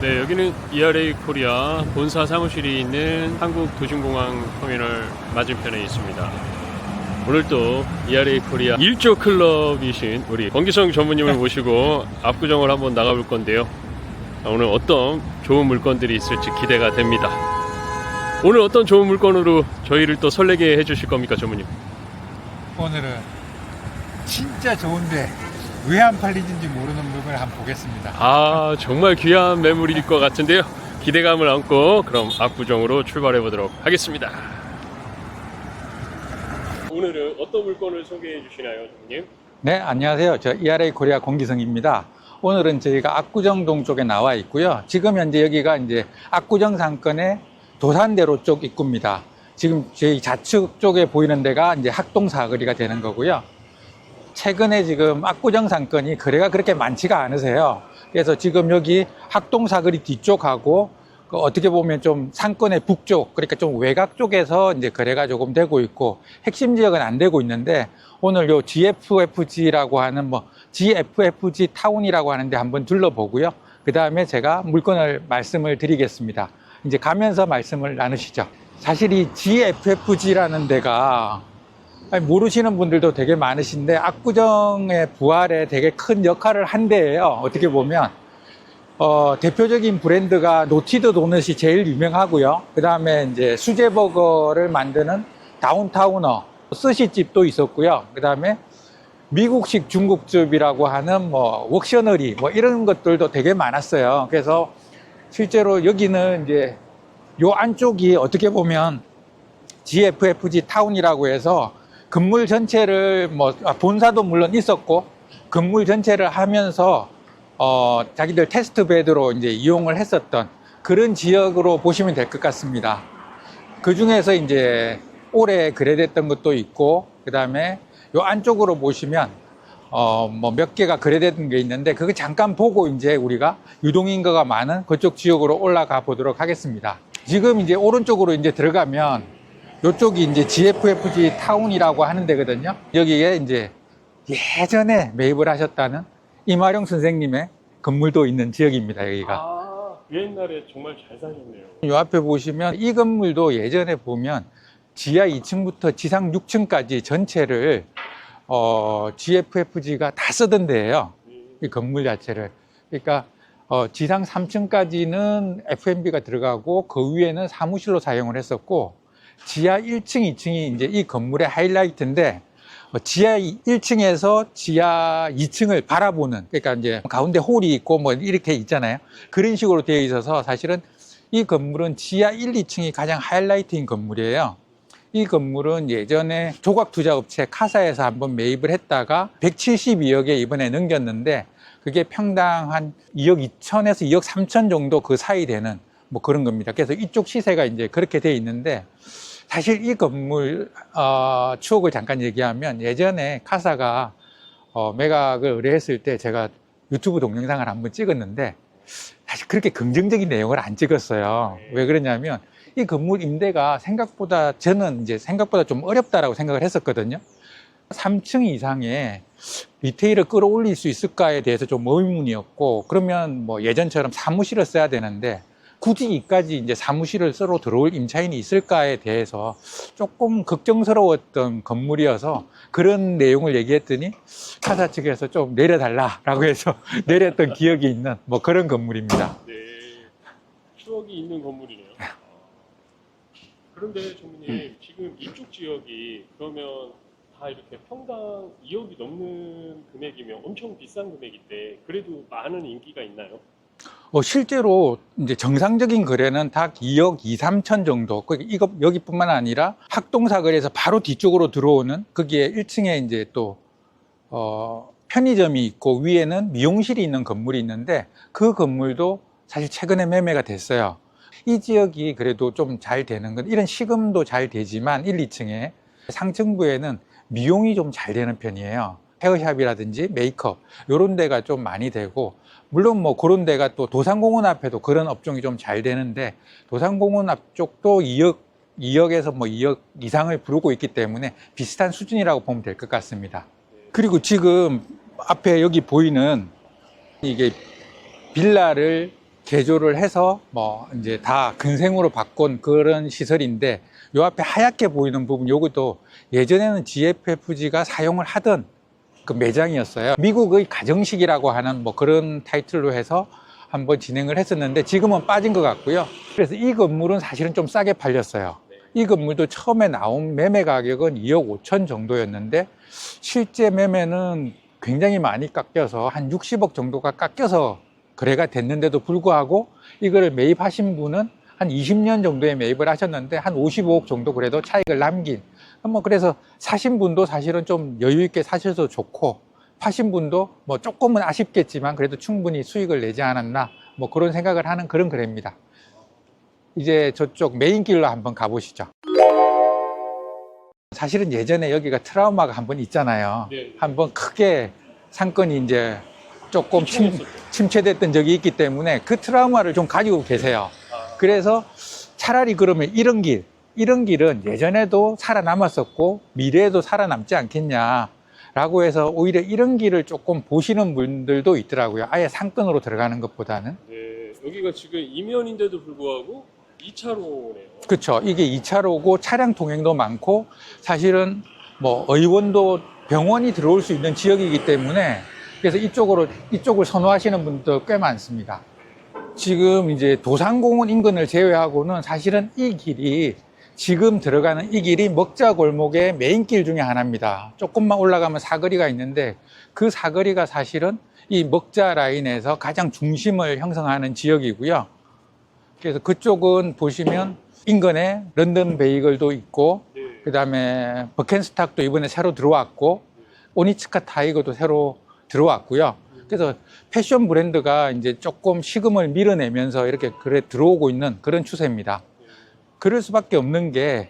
네, 여기는 ERA 코리아 본사 사무실이 있는 한국도심공항 터미널 맞은편에 있습니다. 오늘 또 ERA 코리아 1조 클럽이신 우리 권기성 전무님을 모시고 압구정을 한번 나가볼 건데요. 오늘 어떤 좋은 물건들이 있을지 기대가 됩니다. 오늘 어떤 좋은 물건으로 저희를 또 설레게 해주실 겁니까, 전무님? 오늘은 진짜 좋은데 왜 안 팔리는지 모르는 물건을 한번 보겠습니다. 아, 정말 귀한 매물일 것 같은데요. 기대감을 안고 그럼 압구정으로 출발해 보도록 하겠습니다. 오늘은 어떤 물건을 소개해 주시나요, 전무님? 네, 안녕하세요. 저 ERA 코리아 공기성입니다. 오늘은 저희가 압구정 동 쪽에 나와 있고요. 지금 현재 여기가 이제 압구정 상권의 도산대로 쪽 입구입니다. 지금 저희 좌측 쪽에 보이는 데가 이제 학동 사거리가 되는 거고요. 최근에 지금 압구정 상권이 거래가 그렇게 많지가 않으세요. 그래서 지금 여기 학동 사거리 뒤쪽하고 그 어떻게 보면 좀 상권의 북쪽, 그러니까 좀 외곽 쪽에서 이제 거래가 조금 되고 있고 핵심 지역은 안 되고 있는데 오늘 요 GFFG라고 하는 뭐 GFFG 타운이라고 하는데 한번 둘러보고요. 그 다음에 제가 물건을 말씀을 드리겠습니다. 이제 가면서 말씀을 나누시죠. 사실 이 GFFG라는 데가 모르시는 분들도 되게 많으신데 압구정의 부활에 되게 큰 역할을 한 데예요. 어떻게 보면 어, 대표적인 브랜드가 노티드 도넛이 제일 유명하고요. 그 다음에 이제 수제버거를 만드는 다운타우너 스시집도 있었고요. 그 다음에 미국식 중국집이라고 하는 뭐 웍셔너리 뭐 이런 것들도 되게 많았어요. 그래서 실제로 여기는 이제 요 안쪽이 어떻게 보면 GFFG 타운이라고 해서 건물 전체를 뭐 아, 본사도 물론 있었고 건물 전체를 하면서 어 자기들 테스트 베드로 이제 이용을 했었던 그런 지역으로 보시면 될 것 같습니다. 그 중에서 이제 올해 거래됐던 것도 있고 그 다음에 요 안쪽으로 보시면 어 뭐 몇 개가 거래됐던 게 있는데 그거 잠깐 보고 이제 우리가 유동인거가 많은 그쪽 지역으로 올라가 보도록 하겠습니다. 지금 이제 오른쪽으로 이제 들어가면 요쪽이 이제 GFFG 타운이라고 하는 데거든요. 여기에 이제 예전에 매입을 하셨다는 이마룡 선생님의 건물도 있는 지역입니다. 여기가. 아, 옛날에 정말 잘 사셨네요. 요 앞에 보시면 이 건물도 예전에 보면 지하 2층부터 지상 6층까지 전체를 어, GFFG가 다 쓰던 데예요. 이 건물 자체를. 그러니까 어, 지상 3층까지는 F&B가 들어가고 그 위에는 사무실로 사용을 했었고 지하 1층, 2층이 이제 이 건물의 하이라이트인데 어, 지하 1층에서 지하 2층을 바라보는 그러니까 이제 가운데 홀이 있고 뭐 이렇게 있잖아요. 그런 식으로 되어 있어서 사실은 이 건물은 지하 1, 2층이 가장 하이라이트인 건물이에요. 이 건물은 예전에 조각 투자업체 카사에서 한번 매입을 했다가 172억에 이번에 넘겼는데 그게 평당 한 2억 2천에서 2억 3천 정도 그 사이 되는 뭐 그런 겁니다. 그래서 이쪽 시세가 이제 그렇게 돼 있는데 사실 이 건물 어, 추억을 잠깐 얘기하면 예전에 카사가 어, 매각을 의뢰했을 때 제가 유튜브 동영상을 한번 찍었는데 사실 그렇게 긍정적인 내용을 안 찍었어요. 왜 그러냐면 이 건물 임대가 생각보다 저는 이제 생각보다 좀 어렵다라고 생각을 했었거든요. 3층 이상의 리테일을 끌어올릴 수 있을까에 대해서 좀 의문이었고 그러면 뭐 예전처럼 사무실을 써야 되는데 굳이 이까지 이제 사무실을 쓰러 들어올 임차인이 있을까에 대해서 조금 걱정스러웠던 건물이어서 그런 내용을 얘기했더니 카사 측에서 좀 내려달라라고 해서 내렸던 기억이 있는 뭐 그런 건물입니다. 네, 추억이 있는 건물이네요. 아. 그런데 전무님 지금 이쪽 지역이 그러면 다 이렇게 평당 2억이 넘는 금액이면 엄청 비싼 금액인데 그래도 많은 인기가 있나요? 어, 실제로 이제 정상적인 거래는 딱 2억 2, 3천 정도. 그 이거 여기뿐만 아니라 학동사거리에서 바로 뒤쪽으로 들어오는 거기에 1층에 이제 또 어, 편의점이 있고 위에는 미용실이 있는 건물이 있는데 그 건물도 사실 최근에 매매가 됐어요. 이 지역이 그래도 좀 잘 되는 건 이런 시금도 잘 되지만 1, 2층에 상층부에는 미용이 좀 잘 되는 편이에요. 헤어샵이라든지 메이크업 이런 데가 좀 많이 되고 물론 뭐 그런 데가 또 도산공원 앞에도 그런 업종이 좀 잘 되는데 도산공원 앞쪽도 2억 2억에서 뭐 2억 이상을 부르고 있기 때문에 비슷한 수준이라고 보면 될 것 같습니다. 그리고 지금 앞에 여기 보이는 이게 빌라를 개조를 해서 뭐 이제 다 근생으로 바꾼 그런 시설인데 요 앞에 하얗게 보이는 부분 요것도 예전에는 GFFG가 사용을 하던 그 매장이었어요. 미국의 가정식이라고 하는 뭐 그런 타이틀로 해서 한번 진행을 했었는데 지금은 빠진 것 같고요. 그래서 이 건물은 사실은 좀 싸게 팔렸어요. 이 건물도 처음에 나온 매매 가격은 2억 5천 정도였는데 실제 매매는 굉장히 많이 깎여서 한 60억 정도가 깎여서 거래가 됐는데도 불구하고 이거를 매입하신 분은 한 20년 정도에 매입을 하셨는데 한 55억 정도 그래도 차익을 남긴 뭐 그래서 사신 분도 사실은 좀 여유 있게 사셔서 좋고 파신 분도 뭐 조금은 아쉽겠지만 그래도 충분히 수익을 내지 않았나 뭐 그런 생각을 하는 그런 거래입니다. 이제 저쪽 메인 길로 한번 가보시죠. 사실은 예전에 여기가 트라우마가 한 번 있잖아요. 네. 한번 크게 상권이 이제 조금 침. 침체됐던 적이 있기 때문에 그 트라우마를 좀 가지고 계세요. 그래서 차라리 그러면 이런 길, 이런 길은 예전에도 살아남았었고 미래에도 살아남지 않겠냐 라고 해서 오히려 이런 길을 조금 보시는 분들도 있더라고요. 아예 상권으로 들어가는 것보다는. 네, 여기가 지금 이면인데도 불구하고 2차로네요. 그렇죠. 이게 2차로고 차량 통행도 많고 사실은 뭐 의원도 병원이 들어올 수 있는 지역이기 때문에 그래서 이쪽으로 이쪽을 선호하시는 분도 꽤 많습니다. 지금 이제 도산공원 인근을 제외하고는 사실은 이 길이 지금 들어가는 이 길이 먹자 골목의 메인 길 중에 하나입니다. 조금만 올라가면 사거리가 있는데 그 사거리가 사실은 이 먹자 라인에서 가장 중심을 형성하는 지역이고요. 그래서 그쪽은 보시면 인근에 런던 베이글도 있고 네. 그다음에 버켄스탁도 이번에 새로 들어왔고 오니츠카 타이거도 새로 들어왔고요. 그래서 패션 브랜드가 이제 조금 시금을 밀어내면서 이렇게 그래 들어오고 있는 그런 추세입니다. 그럴 수밖에 없는 게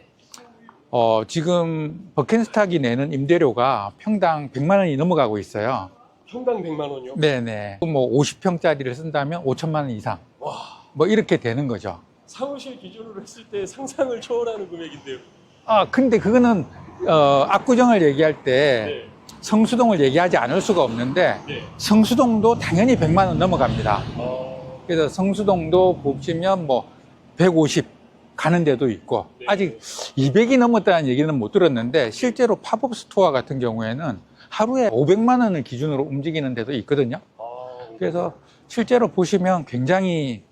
어, 지금 버켄스탁이 내는 임대료가 평당 100만 원이 넘어가고 있어요. 평당 100만 원이요? 네네. 뭐 50평짜리를 쓴다면 5천만 원 이상. 와, 뭐 이렇게 되는 거죠. 사무실 기준으로 했을 때 상상을 초월하는 금액인데요. 아, 근데 그거는 어, 압구정을 얘기할 때 네. 성수동을 얘기하지 않을 수가 없는데 네. 성수동도 당연히 100만 원 넘어갑니다. 어, 그래서 성수동도 보시면 뭐 150 가는 데도 있고 네. 아직 200이 넘었다는 얘기는 못 들었는데 실제로 팝업 스토어 같은 경우에는 하루에 500만 원을 기준으로 움직이는 데도 있거든요. 아, 그래서 실제로 보시면 굉장히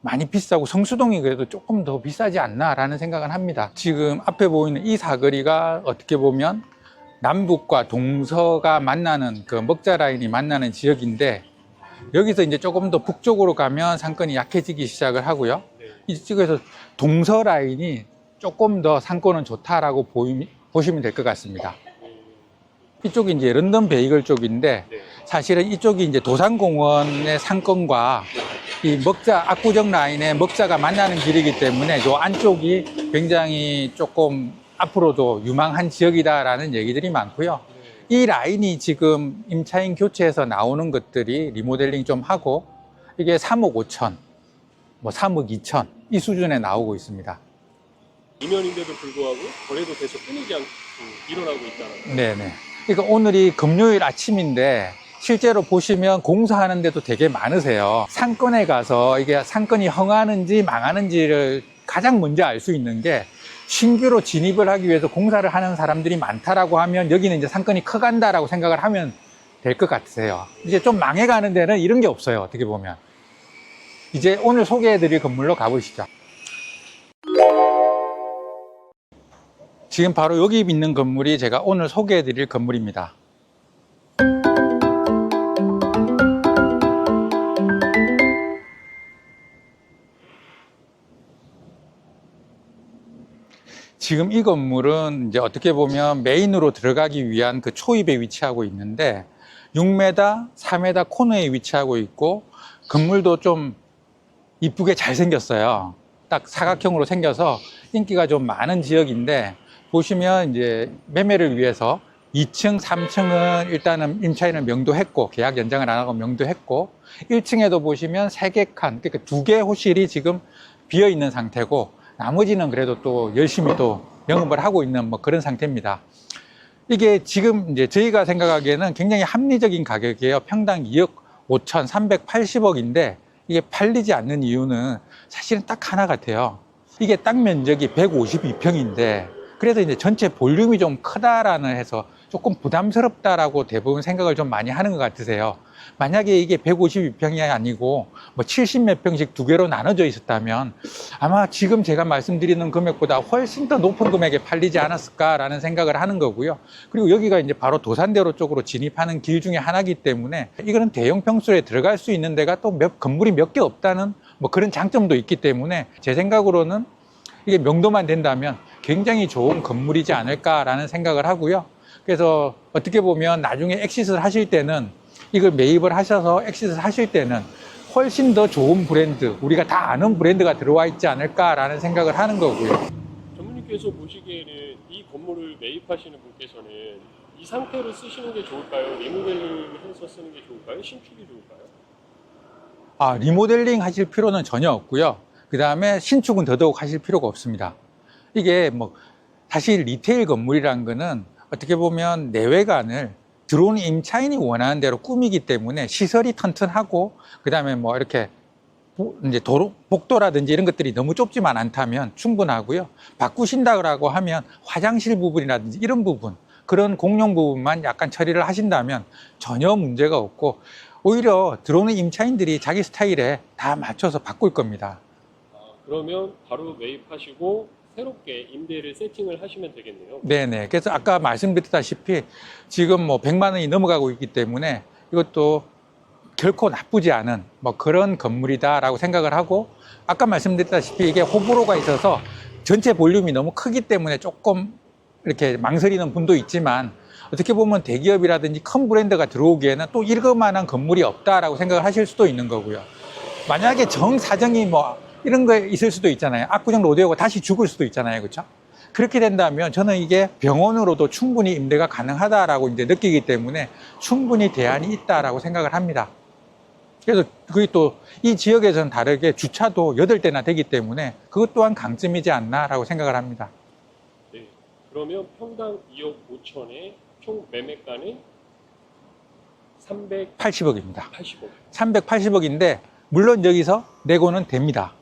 많이 비싸고 성수동이 그래도 조금 더 비싸지 않나라는 생각은 합니다. 지금 앞에 보이는 이 사거리가 어떻게 보면 남북과 동서가 만나는 그 먹자 라인이 만나는 지역인데 여기서 이제 조금 더 북쪽으로 가면 상권이 약해지기 시작을 하고요. 네. 이쪽에서 동서 라인이 조금 더 상권은 좋다라고 보이, 보시면 될 것 같습니다. 이쪽이 이제 런던 베이글 쪽인데 네. 사실은 이쪽이 이제 도산공원의 상권과 이 먹자 압구정 라인의 먹자가 만나는 길이기 때문에 이 안쪽이 굉장히 조금 앞으로도 유망한 지역이다라는 얘기들이 많고요. 이 라인이 지금 임차인 교체해서 나오는 것들이 리모델링 좀 하고 이게 3억 5천, 뭐 3억 2천 이 수준에 나오고 있습니다. 이면인데도 불구하고 거래도 계속 끊이지 않고 일어나고 있다는. 네네. 그러니까 오늘이 금요일 아침인데 실제로 보시면 공사하는 데도 되게 많으세요. 상권에 가서 이게 상권이 흥하는지 망하는지를 가장 먼저 알 수 있는 게 신규로 진입을 하기 위해서 공사를 하는 사람들이 많다라고 하면 여기는 이제 상권이 커간다라고 생각을 하면 될 것 같으세요. 이제 좀 망해가는 데는 이런 게 없어요. 어떻게 보면. 이제 오늘 소개해드릴 건물로 가보시죠. 지금 바로 여기 있는 건물이 제가 오늘 소개해드릴 건물입니다. 지금 이 건물은 이제 어떻게 보면 메인으로 들어가기 위한 그 초입에 위치하고 있는데 6m, 4m 코너에 위치하고 있고 건물도 좀 이쁘게 잘 생겼어요. 딱 사각형으로 생겨서 인기가 좀 많은 지역인데 보시면 이제 매매를 위해서 2층, 3층은 일단은 임차인을 명도했고 계약 연장을 안 하고 명도했고 1층에도 보시면 3개 칸, 그러니까 두개 호실이 지금 비어 있는 상태고 나머지는 그래도 또 열심히 또 영업을 하고 있는 뭐 그런 상태입니다. 이게 지금 이제 저희가 생각하기에는 굉장히 합리적인 가격이에요. 평당 2억 5천 380억인데 이게 팔리지 않는 이유는 사실은 딱 하나 같아요. 이게 땅 면적이 152평인데 그래서 이제 전체 볼륨이 좀 크다라는 해서 조금 부담스럽다라고 대부분 생각을 좀 많이 하는 것 같으세요. 만약에 이게 152평이 아니고 뭐 70 몇 평씩 두 개로 나눠져 있었다면 아마 지금 제가 말씀드리는 금액보다 훨씬 더 높은 금액에 팔리지 않았을까라는 생각을 하는 거고요. 그리고 여기가 이제 바로 도산대로 쪽으로 진입하는 길 중에 하나이기 때문에 이거는 대형 평수에 들어갈 수 있는 데가 또 몇 건물이 몇 개 없다는 뭐 그런 장점도 있기 때문에 제 생각으로는 이게 명도만 된다면 굉장히 좋은 건물이지 않을까라는 생각을 하고요. 그래서 어떻게 보면 나중에 엑시스를 하실 때는 이걸 매입을 하셔서 엑시스를 하실 때는 훨씬 더 좋은 브랜드, 우리가 다 아는 브랜드가 들어와 있지 않을까라는 생각을 하는 거고요. 전무님께서 보시기에는 이 건물을 매입하시는 분께서는 이 상태로 쓰시는 게 좋을까요? 리모델링 해서 쓰는 게 좋을까요? 신축이 좋을까요? 아, 리모델링 하실 필요는 전혀 없고요. 그 다음에 신축은 더더욱 하실 필요가 없습니다. 이게 뭐, 사실 리테일 건물이라는 거는 어떻게 보면 내외관을 들어오는 임차인이 원하는 대로 꾸미기 때문에 시설이 튼튼하고, 그 다음에 뭐 이렇게 보- 이제 도로, 복도라든지 이런 것들이 너무 좁지만 않다면 충분하고요. 바꾸신다고 하면 화장실 부분이라든지 이런 부분, 그런 공용 부분만 약간 처리를 하신다면 전혀 문제가 없고, 오히려 들어오는 임차인들이 자기 스타일에 다 맞춰서 바꿀 겁니다. 아, 그러면 바로 매입하시고 새롭게 임대를 세팅을 하시면 되겠네요. 네네. 그래서 아까 말씀드렸다시피 지금 뭐 100만 원이 넘어가고 있기 때문에 이것도 결코 나쁘지 않은 뭐 그런 건물이다라고 생각을 하고 아까 말씀드렸다시피 이게 호불호가 있어서 전체 볼륨이 너무 크기 때문에 조금 이렇게 망설이는 분도 있지만 어떻게 보면 대기업이라든지 큰 브랜드가 들어오기에는 또 이거만한 건물이 없다라고 생각을 하실 수도 있는 거고요. 만약에 정 사정이 뭐 이런 거 있을 수도 있잖아요. 압구정 로데오가 다시 죽을 수도 있잖아요. 그렇죠? 그렇게 된다면 저는 이게 병원으로도 충분히 임대가 가능하다라고 이제 느끼기 때문에 충분히 대안이 있다라고 생각을 합니다. 그래서 그게 또 이 지역에서는 다르게 주차도 8대나 되기 때문에 그것 또한 강점이지 않나라고 생각을 합니다. 네. 그러면 평당 2억 5천에 총 매매가는 380억. 80억입니다. 380억인데 물론 여기서 내고는 됩니다.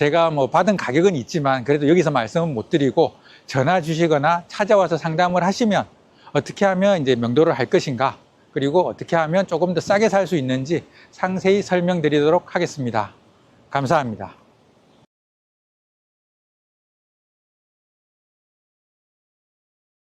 제가 뭐 받은 가격은 있지만 그래도 여기서 말씀은 못 드리고 전화 주시거나 찾아와서 상담을 하시면 어떻게 하면 이제 명도를 할 것인가 그리고 어떻게 하면 조금 더 싸게 살 수 있는지 상세히 설명드리도록 하겠습니다. 감사합니다.